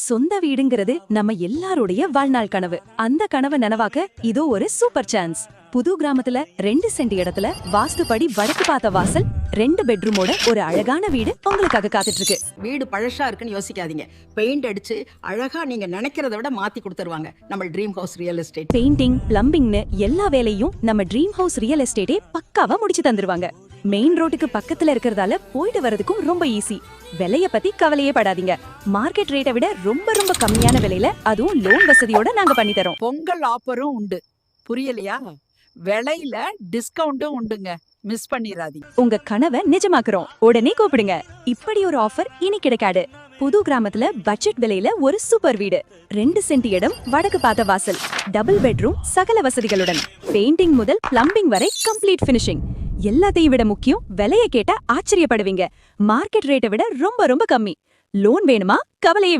சொந்த வீடுங்கிறது நம்ம எல்லாருடைய வாழ்நாள் கனவு. அந்த கனவை நனவாக்க இதோ ஒரு சூப்பர் சான்ஸ். புது கிராமத்துல ரெண்டு சென்ட் இடத்துல வாஸ்துப்படி வடக்கு பார்த்த வாசல் ரெண்டு பெட்ரூமோட ஒரு அழகான வீடு உங்களுக்காக காத்துட்டு இருக்கு வீடு பழசா இருக்குன்னு யோசிக்காதீங்க. பெயிண்ட் அடிச்சு அழகா நீங்க நினைக்கிறத விட மாத்தி கொடுத்துருவாங்க. நம்ம dream house real estate painting பிளம்பிங்னு எல்லா வேலையும் நம்ம ட்ரீம் ஹவுஸ் ரியல் எஸ்டேட்டே பக்காவா முடிச்சு தந்துருவாங்க. மெயின் ரோட்டுக்கு பக்கத்துல இருக்கறதால போயிட்டு வரதுக்கும் ரொம்ப ஈஸி விலைய பத்தி கவலையே படாதீங்க. மார்க்கெட் ரேட்டை விட ரொம்ப ரொம்ப கம்மியான விலையில அதுவும் லோன் வசதியோட நாங்க பண்ணி தரோம். பொங்கல் ஆஃபரும் உண்டு. புரியலையா? விலையில டிஸ்கவுண்ட்டும் உண்டுங்க. மிஸ் பண்ணிராதீங்க. உங்க கனவை நிஜமாக்குறோம். உடனே கூப்பிடுங்க. இப்படி ஒரு ஆஃபர் இனி கிடைக்காது. புது கிராமத்துல பட்ஜெட் விலையில ஒரு சூப்பர் வீடு. ரெண்டு சென்ட் இடம் வடக்கு பார்த்த வாசல். டபுள் பெட்ரூம் சகல வசதிகளுடன். பெயிண்டிங் முதல் பிளம்பிங் வரை கம்ப்ளீட் ஃபினிஷிங் எல்லாத்தையும் விட முக்கியம் விலையை கேட்டா ஆச்சரியப்படுவீங்க. மார்க்கெட் ரேட்டை விட ரொம்ப ரொம்ப கம்மி. லோன் வேணுமா? கவலையை